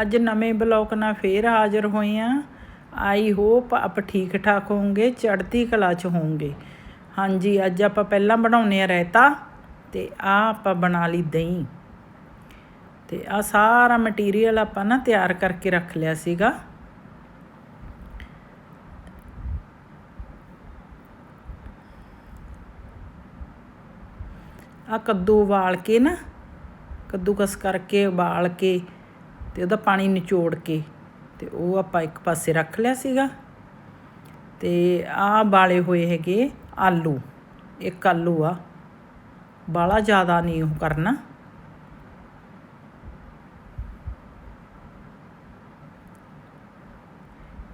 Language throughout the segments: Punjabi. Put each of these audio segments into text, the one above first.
ਅੱਜ ਨਵੇਂ ਬਲੌਗ ਨਾਲ ਫੇਰ ਹਾਜ਼ਰ ਹੋਏ ਆ। ਆਈ ਹੋਪ ਆਪ ਠੀਕ ਠਾਕ ਹੋਵੋਗੇ, ਚੜ੍ਹਦੀ ਕਲਾ ਚ ਹੋਵੋਗੇ। ਹਾਂਜੀ, ਅੱਜ ਆਪਾਂ ਪਹਿਲਾਂ ਬਣਾਉਨੇ ਆ ਰਾਇਤਾ ਤੇ ਆ ਆਪਾਂ ਬਣਾ ਲਈ ਦਹੀਂ। ਤੇ ਆ ਸਾਰਾ ਮਟੀਰੀਅਲ ਆਪਾਂ ਨਾ ਤਿਆਰ ਕਰਕੇ ਰੱਖ ਲਿਆ ਸੀਗਾ। ਆ ਕੱਦੂ ਉਬਾਲ ਕੇ ਨਾ, ਕੱਦੂਕਸ ਕਰਕੇ ਉਬਾਲ ਕੇ ਤੇ ਉਹਦਾ ਪਾਣੀ ਨਿਚੋੜ ਕੇ ਤੇ ਉਹ ਆਪਾਂ ਇੱਕ ਪਾਸੇ ਰੱਖ ਲਿਆ ਸੀਗਾ। ਤੇ ਆਹ ਬਾਲੇ ਹੋਏ ਹੈਗੇ ਆਲੂ, ਇੱਕ ਆਲੂ ਆ। ਬਾਲਾ ਜ਼ਿਆਦਾ ਨਹੀਂ ਉਹ ਕਰਨਾ।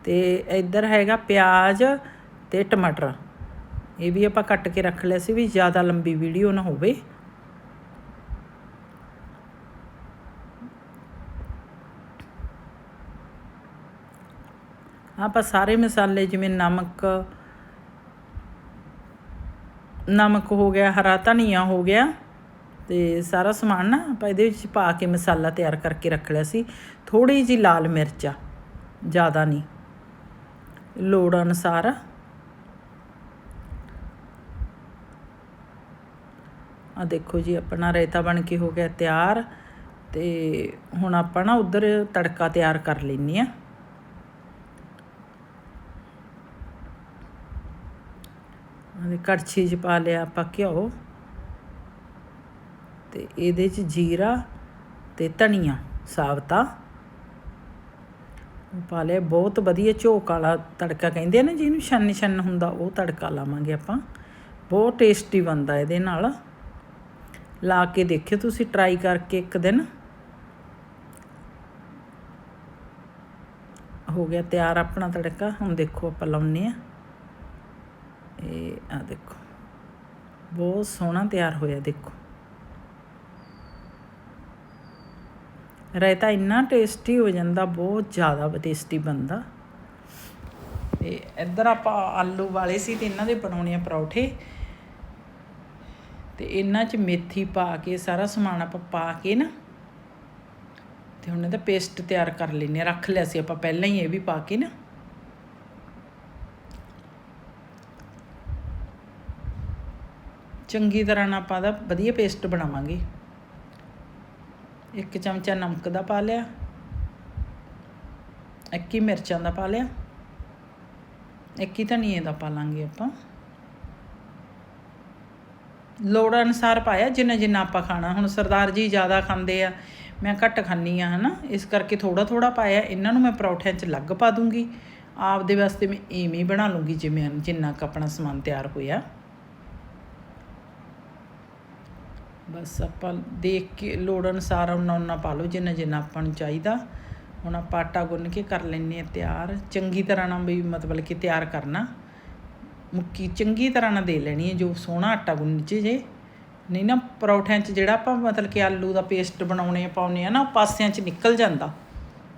ਤੇ ਇੱਧਰ ਹੈਗਾ ਪਿਆਜ਼ ਤੇ ਟਮਾਟਰ। ਇਹ ਵੀ ਆਪਾਂ ਕੱਟ ਕੇ ਰੱਖ ਲਿਆ ਸੀ ਵੀ ਜ਼ਿਆਦਾ ਲੰਬੀ ਵੀਡੀਓ ਨਾ ਹੋਵੇ। ਆਪਾਂ ਸਾਰੇ ਮਸਾਲੇ ਜਿਵੇਂ ਨਮਕ ਨਮਕ ਹੋ ਗਿਆ, ਹਰਾ ਧਨੀਆ ਹੋ ਗਿਆ ਤੇ ਸਾਰਾ ਸਮਾਨ ਨਾ ਆਪਾਂ ਇਹਦੇ ਵਿੱਚ ਪਾ ਕੇ ਮਸਾਲਾ ਤਿਆਰ ਕਰਕੇ ਰੱਖ ਲਿਆ ਸੀ। ਥੋੜੀ ਜੀ ਲਾਲ ਮਿਰਚ ਆ, ਜ਼ਿਆਦਾ ਨਹੀਂ। ਲੋੜ ਅਨੁਸਾਰ। ਆ ਦੇਖੋ ਜੀ, ਆਪਣਾ ਰਾਇਤਾ ਬਣ ਕੇ ਹੋ ਗਿਆ ਤਿਆਰ ਤੇ ਹੁਣ ਆਪਾਂ ਨਾ ਉਧਰ ਤੜਕਾ ਤਿਆਰ ਕਰ ਲੈਨੇ ਆ ਉਹਦੇ ਕੜਛੀ 'ਚ ਪਾ ਲਿਆ ਆਪਾਂ ਘਿਓ ਤੇ ਇਹਦੇ 'ਚ ਜੀਰਾ ਤੇ ਧਨੀਆ ਸਾਬਤਾ। ਪਾ ਲਿਆ, ਬਹੁਤ ਵਧੀਆ ਝੋਕ ਵਾਲਾ ਤੜਕਾ ਕਹਿੰਦੇ ਆ ਨਾ ਜਿਹਨੂੰ ਛੰਨ ਛੰਨ ਹੁੰਦਾ, ਉਹ ਤੜਕਾ ਲਾਵਾਂਗੇ ਆਪਾਂ। ਬਹੁਤ ਟੇਸਟੀ ਬਣਦਾ ਇਹਦੇ ਨਾਲ। ਲਾ ਕੇ ਦੇਖਿਓ ਤੁਸੀਂ ਟਰਾਈ ਕਰਕੇ ਇੱਕ ਦਿਨ। ਹੋ ਗਿਆ ਤਿਆਰ ਆਪਣਾ ਤੜਕਾ, ਹੁਣ ਦੇਖੋ ਆਪਾਂ ਲਾਉਨੇ ਆ। ਇਹ ਆ ਦੇਖੋ। ਬਹੁਤ ਸੋਹਣਾ ਤਿਆਰ ਹੋਇਆ, ਦੇਖੋ। ਰਾਇਤਾ ਇੰਨਾ ਟੇਸਟੀ ਹੋ ਜਾਂਦਾ, ਬਹੁਤ ਜ਼ਿਆਦਾ ਟੇਸਟੀ ਬਣਦਾ। ਤੇ ਇੱਧਰ ਆਪਾਂ ਆਲੂ ਵਾਲੇ ਸੀ ਤੇ ਇਹਨਾਂ ਦੇ ਬਣਾਉਣੇ ਆ ਪਰੌਠੇ। ਤੇ ਇਹਨਾਂ 'ਚ ਮੇਥੀ ਪਾ ਕੇ ਸਾਰਾ ਸਮਾਨ ਆਪਾਂ ਪਾ ਕੇ ਨਾ, ਤੇ ਹੁਣ ਇਹਦਾ ਪੇਸਟ ਤਿਆਰ ਕਰ ਲੈਨੇ ਆ। ਰੱਖ ਲਿਆ ਸੀ ਆਪਾਂ, ਪਹਿਲਾਂ ਹੀ ਇਹ ਵੀ ਪਾ ਕੇ ਨਾ। ਚੰਗੀ ਤਰ੍ਹਾਂ ਨਾਲ ਆਪਾਂ ਦਾ ਵਧੀਆ ਪੇਸਟ ਬਣਾਵਾਂਗੇ। ਇੱਕ ਚਮਚਾ ਨਮਕ ਦਾ ਪਾ ਲਿਆ। ਇੱਕੀ ਮਿਰਚਾਂ ਦਾ ਪਾ ਲਿਆ। ਇੱਕੀ ਧਨੀਏ ਦਾ ਪਾ ਲਾਂਗੇ ਆਪਾਂ। ਲੋੜ ਅਨੁਸਾਰ ਪਾਇਆ, ਜਿੰਨਾ ਜਿੰਨਾ ਆਪਾਂ ਖਾਣਾ। ਹੁਣ ਸਰਦਾਰ ਜੀ ਜ਼ਿਆਦਾ ਖਾਂਦੇ ਆ, ਮੈਂ ਘੱਟ ਖਾਂਦੀ ਆ, ਹਨਾ। ਇਸ ਕਰਕੇ ਥੋੜਾ ਥੋੜਾ ਪਾਇਆ। ਇਹਨਾਂ ਨੂੰ ਮੈਂ ਪਰੌਠਿਆਂ 'ਚ ਲੱਗ ਪਾ ਦੂੰਗੀ। ਆਪਦੇ ਵਾਸਤੇ ਮੈਂ ਐਵੇਂ ਹੀ ਬਣਾ ਲੂੰਗੀ, ਜਿਵੇਂ ਜਿੰਨਾ ਕ ਆਪਣਾ ਸਮਾਨ ਤਿਆਰ ਹੋਇਆ। ਬਸ ਆਪਾਂ ਦੇਖ ਕੇ ਲੋੜ ਅਨੁਸਾਰ ਉਹਨਾਂ ਉਹਨਾਂ ਪਾ ਲਓ, ਜਿੰਨਾ ਜਿੰਨਾ ਆਪਾਂ ਨੂੰ ਚਾਹੀਦਾ। ਹੁਣ ਆਪਾਂ ਆਟਾ ਗੁੰਨ ਕੇ ਕਰ ਲੈਨੇ ਆ ਤਿਆਰ। ਚੰਗੀ ਤਰ੍ਹਾਂ ਨਾਲ ਵੀ ਮਤਲਬ ਕਿ ਤਿਆਰ ਕਰਨਾ। ਮੁੱਕੀ ਚੰਗੀ ਤਰ੍ਹਾਂ ਨਾਲ ਦੇ ਲੈਣੀ ਹੈ, ਜੋ ਸੋਹਣਾ ਆਟਾ ਗੁੰਨ ਚ ਜੇ। ਨਹੀਂ ਨਾ, ਪਰੌਠਿਆਂ 'ਚ ਜਿਹੜਾ ਆਪਾਂ ਮਤਲਬ ਕਿ ਆਲੂ ਦਾ ਪੇਸਟ ਬਣਾਉਣੇ ਪਾਉਨੇ ਆ ਨਾ ਪਾਸਿਆਂ 'ਚ ਨਿਕਲ ਜਾਂਦਾ।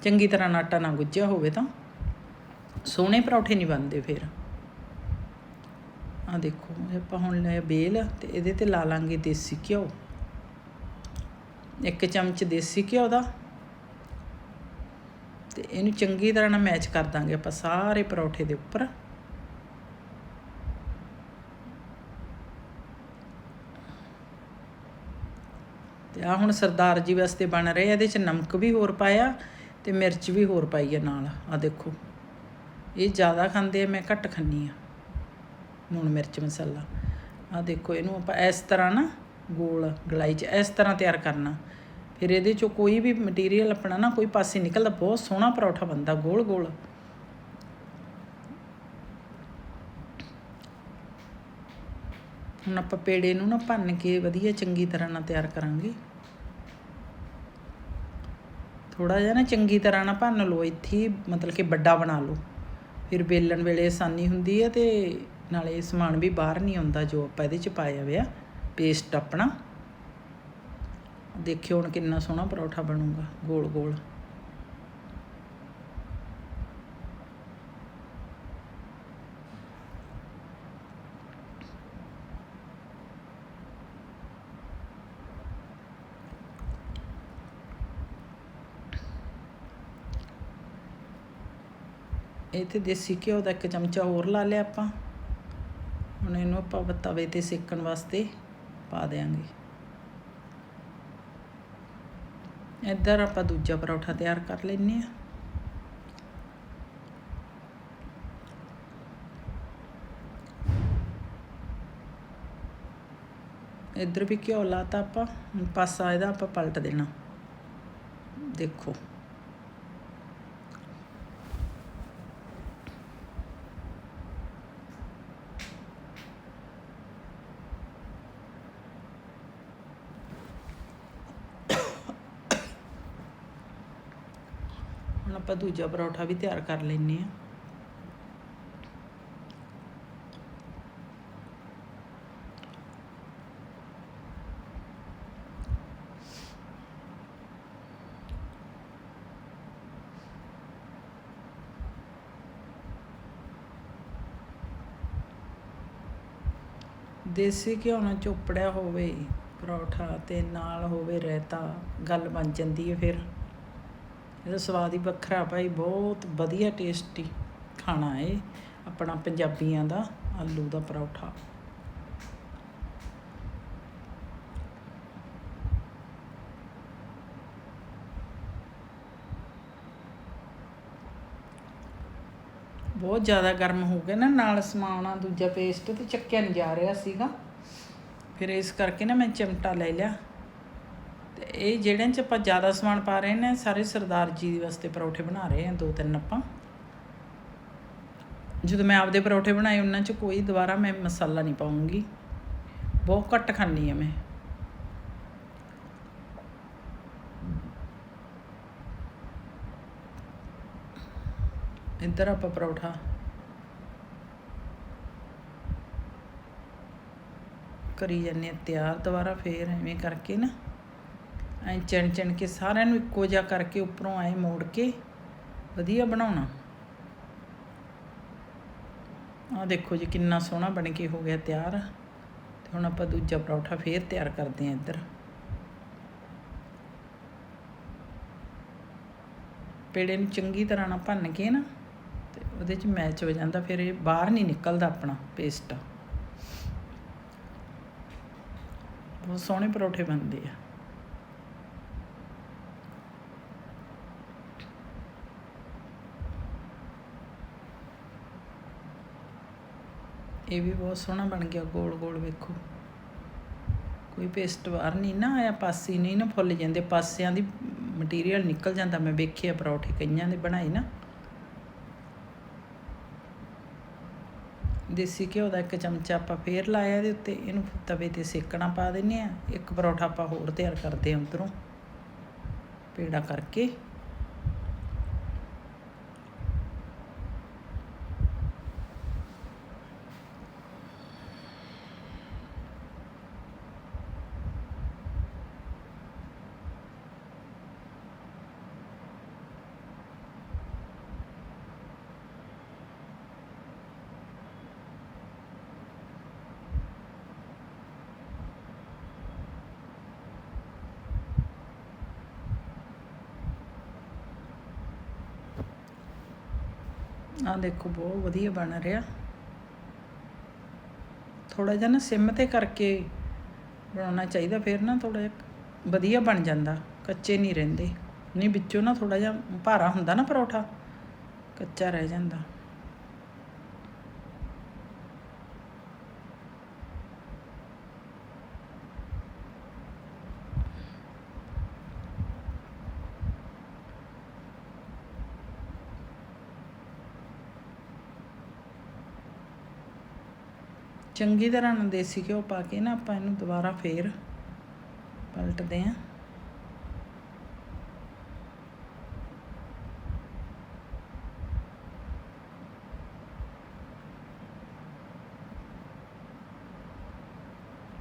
ਚੰਗੀ ਤਰ੍ਹਾਂ ਨਾਲ ਆਟਾ ਨਾ ਗੁੱਝਿਆ ਹੋਵੇ ਤਾਂ। ਸੋਹਣੇ ਪਰੌਠੇ ਨਹੀਂ ਬਣਦੇ ਫਿਰ। ਆ ਦੇਖੋ, ਆਪਾਂ ਹੁਣ ਲੈ ਬੇਲ ਤੇ ਇਹਦੇ ਤੇ ਲਾ ਲਾਂਗੇ ਦੇਸੀ ਘਿਓ। ਇੱਕ ਚਮਚ ਦੇਸੀ ਘਿਓ ਦਾ। ਤੇ ਇਹਨੂੰ ਚੰਗੀ ਤਰ੍ਹਾਂ ਨਾਲ ਮੈਚ ਕਰ ਦਾਂਗੇ ਆਪਾਂ ਸਾਰੇ ਪਰੌਠੇ ਦੇ ਉੱਪਰ। ਤੇ ਆ ਹੁਣ ਸਰਦਾਰ ਜੀ ਵਾਸਤੇ ਬਣ ਰਹੇ ਇਹਦੇ ਚ ਨਮਕ ਵੀ ਹੋਰ ਪਾਇਆ ਤੇ ਮਿਰਚ ਵੀ ਹੋਰ ਪਾਈ ਆ ਨਾਲ। ਆ ਦੇਖੋ, ਇਹ ਜ਼ਿਆਦਾ ਖਾਂਦੇ ਆ, ਮੈਂ ਘੱਟ ਖਾਂਦੀ ਆ। ਲੂਣ ਮਿਰਚ ਮਸਾਲਾ। ਆ ਦੇਖੋ, ਇਹਨੂੰ ਆਪਾਂ ਇਸ ਤਰ੍ਹਾਂ ਨਾ ਗੋਲ ਗਲਾਈ 'ਚ ਇਸ ਤਰ੍ਹਾਂ ਤਿਆਰ ਕਰਨਾ। ਫਿਰ ਇਹਦੇ 'ਚੋਂ ਕੋਈ ਵੀ ਮਟੀਰੀਅਲ ਆਪਣਾ ਨਾ ਕੋਈ ਪਾਸੇ ਨਿਕਲਦਾ, ਬਹੁਤ ਸੋਹਣਾ ਪਰੌਠਾ ਬਣਦਾ, ਗੋਲ ਗੋਲ। ਹੁਣ ਆਪਾਂ ਪੇੜੇ ਨੂੰ ਨਾ ਭੰਨ ਕੇ ਵਧੀਆ ਚੰਗੀ ਤਰ੍ਹਾਂ ਨਾਲ ਤਿਆਰ ਕਰਾਂਗੇ। ਥੋੜਾ ਜਿਹਾ ਨਾ ਚੰਗੀ ਤਰ੍ਹਾਂ ਨਾਲ ਭੰਨ ਲਓ, ਇੱਥੇ ਮਤਲਬ ਕਿ ਵੱਡਾ ਬਣਾ ਲਓ। ਫਿਰ ਵੇਲਣ ਵੇਲੇ ਆਸਾਨੀ ਹੁੰਦੀ ਹੈ ਤੇ ਨਾਲੇ ਸਮਾਨ ਵੀ ਬਾਹਰ ਨਹੀਂ ਆਉਂਦਾ ਜੋ ਆਪਾਂ ਇਹਦੇ ਚ ਪਾਇਆ ਹੋਇਆ। ਪੇਸਟ ਆਪਣਾ। ਦੇਖਿਓ ਹੁਣ ਕਿੰਨਾ ਸੋਹਣਾ ਪਰੌਠਾ ਬਣੂਗਾ, ਗੋਲ ਗੋਲ। ਇਹ ਤੇ ਦੇਸੀ ਘਿਓ ਦਾ ਇੱਕ ਚਮਚਾ ਹੋਰ ਲਾ ਲਿਆ ਆਪਾਂ। ਹੁਣ ਇਹਨੂੰ ਆਪਾਂ ਤਵੇ ਤੇ ਸੇਕਣ ਵਾਸਤੇ ਪਾ ਦੇਾਂਗੇ ਇੱਧਰ ਆਪਾਂ ਦੂਜਾ ਪਰੌਠਾ ਤਿਆਰ ਕਰ ਲੈਨੇ ਆ ਇੱਧਰ ਵੀ ਘਿਓ ਲਾਤਾ ਆਪਾਂ, ਹੁਣ ਪਾਸਾ ਇਹਦਾ ਆਪਾਂ ਪਲਟ ਦੇਣਾ। ਦੇਖੋ। ਆਪਾਂ ਦੂਜਾ ਪਰੌਠਾ ਵੀ ਤਿਆਰ ਕਰ ਲੈਨੇ ਆ ਦੇਸੀ ਘਿਓ ਨਾਲ ਚੋਪੜਿਆ ਹੋਵੇ ਪਰੌਠਾ ਤੇ ਨਾਲ ਹੋਵੇ ਰਾਇਤਾ, ਗੱਲ ਬਣ ਜਾਂਦੀ ਹੈ ਫਿਰ। ਇਹਦਾ ਸਵਾਦ ਹੀ ਵੱਖਰਾ ਭਾਈ, ਬਹੁਤ ਵਧੀਆ ਟੇਸਟੀ ਖਾਣਾ ਹੈ ਆਪਣਾ ਪੰਜਾਬੀਆਂ ਦਾ ਆਲੂ ਦਾ ਪਰੌਠਾ। ਬਹੁਤ ਜ਼ਿਆਦਾ ਗਰਮ ਹੋ ਗਿਆ ਨਾ ਨਾਲ ਸਮਾਨ ਆ ਦੂਜਾ ਪੇਸਟ ਤੇ ਚੱਕਿਆ ਨਹੀਂ ਜਾ ਰਿਹਾ ਸੀਗਾ। ਫਿਰ ਇਸ ਕਰਕੇ ਨਾ ਮੈਂ ਚਮਟਾ ਲੈ ਲਿਆ। ਤੇ ਇਹ ਜਿਹੜਿਆਂ ਚ ਆਪਾਂ ਜ਼ਿਆਦਾ ਸਮਾਨ ਪਾ ਰਹੇ ਨੇ, ਸਾਰੇ ਸਰਦਾਰ ਜੀ ਦੇ ਵਾਸਤੇ ਪਰੌਠੇ ਬਣਾ ਰਹੇ ਆ, ਦੋ ਤਿੰਨ ਆਪਾਂ। ਜਦੋਂ ਮੈਂ ਆਪਦੇ ਪਰੌਠੇ ਬਣਾਏ, ਉਹਨਾਂ ਚ ਕੋਈ ਦੁਬਾਰਾ ਮੈਂ ਮਸਾਲਾ ਨਹੀਂ ਪਾਉਂਗੀ। ਬਹੁਤ ਘੱਟ ਖਾਂਦੀ ਆ ਮੈਂ। ਇੱਧਰ ਆਪਾਂ ਪਰੌਠਾ। ਕਰੀ ਜਾਂਦੇ ਆ ਤਿਆਰ ਦੁਬਾਰਾ, ਫੇਰ ਐਵੇਂ ਕਰਕੇ ਨਾ। ਐ ਚਣ ਚਣ ਕੇ ਸਾਰਿਆਂ ਨੂੰ ਇੱਕੋ ਜਿਹਾ ਕਰਕੇ ਉੱਪਰੋਂ ਐ ਮੋੜ ਕੇ ਵਧੀਆ ਬਣਾਉਣਾ। ਆ ਦੇਖੋ ਜੀ ਕਿੰਨਾ ਸੋਹਣਾ ਬਣ ਕੇ ਹੋ ਗਿਆ ਤਿਆਰ। ਤੇ ਹੁਣ ਆਪਾਂ ਦੂਜਾ ਪਰੌਠਾ ਫੇਰ ਤਿਆਰ ਕਰਦੇ ਆ ਇੱਧਰ। ਪੇੜੇ ਨੂੰ ਚੰਗੀ ਤਰ੍ਹਾਂ ਨਾਲ ਭੰਨ ਕੇ ਨਾ, ਤੇ ਉਹਦੇ ਚ ਮੈਚ ਹੋ ਜਾਂਦਾ, ਫਿਰ ਇਹ ਬਾਹਰ ਨਹੀਂ ਨਿਕਲਦਾ ਆਪਣਾ ਪੇਸਟ ਬਹੁਤ ਸੋਹਣੇ ਪਰੌਠੇ ਬਣਦੇ ਆ। ਇਹ ਵੀ ਬਹੁਤ ਸੋਹਣਾ ਬਣ ਗਿਆ, ਗੋਲ ਗੋਲ ਵੇਖੋ। ਕੋਈ ਪੇਸਟ ਬਾਹਰ ਨਹੀਂ ਨਾ ਆਇਆ, ਪਾਸੇ ਨਹੀਂ ਨਾ ਫੁੱਲ ਜਾਂਦੇ, ਪਾਸਿਆਂ ਦੀ ਮਟੀਰੀਅਲ ਨਿਕਲ ਜਾਂਦਾ। ਮੈਂ ਵੇਖਿਆ ਪਰੌਠੇ ਕਈਆਂ ਦੇ ਬਣਾਏ ਨਾ। ਦੇਸੀ ਘਿਓ ਦਾ ਇੱਕ ਚਮਚਾ ਆਪਾਂ ਫੇਰ ਲਾਇਆ ਇਹਦੇ ਉੱਤੇ, ਇਹਨੂੰ ਤਵੇ ਤੇ ਸੇਕਣਾ ਪਾ ਦਿੰਨੇ ਆ ਇੱਕ ਪਰੌਠਾ ਆਪਾਂ ਹੋਰ ਤਿਆਰ ਕਰਦੇ ਹਾਂ ਉਧਰੋਂ। ਪੇੜਾ ਕਰਕੇ। ਆ ਦੇਖੋ, ਬਹੁਤ ਵਧੀਆ ਬਣ ਰਿਹਾ। ਥੋੜਾ ਜਿਹਾ ਨਾ ਸਿਮ ਤੇ ਕਰਕੇ ਬਣਾਉਣਾ ਚਾਹੀਦਾ, ਫਿਰ ਨਾ ਥੋੜਾ ਜਿਹਾ ਵਧੀਆ ਬਣ ਜਾਂਦਾ, ਕੱਚੇ ਨਹੀਂ ਰਹਿੰਦੇ। ਨਹੀਂ, ਵਿੱਚੋਂ ਨਾ ਥੋੜਾ ਜਿਹਾ ਭਾਰਾ ਹੁੰਦਾ ਨਾ ਪਰੌਠਾ, ਕੱਚਾ ਰਹਿ ਜਾਂਦਾ। ਚੰਗੀ ਤਰ੍ਹਾਂ ਨਾਲ ਦੇਸੀ ਘਿਓ ਪਾ ਕੇ ਨਾ ਆਪਾਂ ਇਹਨੂੰ ਦੁਬਾਰਾ ਫੇਰ ਪਲਟਦੇ ਆਂ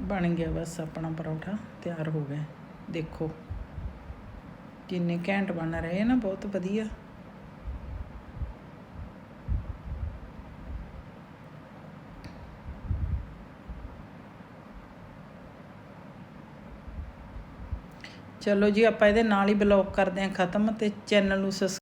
ਬਣ ਗਿਆ ਬਸ ਆਪਣਾ ਪਰੌਠਾ, ਤਿਆਰ ਹੋ ਗਿਆ। ਦੇਖੋ, ਕਿੰਨੇ ਘੈਂਟ ਬਣ ਰਹੇ ਨਾ, ਬਹੁਤ ਵਧੀਆ। ਚਲੋ ਜੀ ਆਪਾਂ ਇਹਦੇ ਨਾਲ ਹੀ ਬਲੌਗ ਕਰਦੇ ਹਾਂ ਖਤਮ ਤੇ ਚੈਨਲ ਨੂੰ ਸਬਸ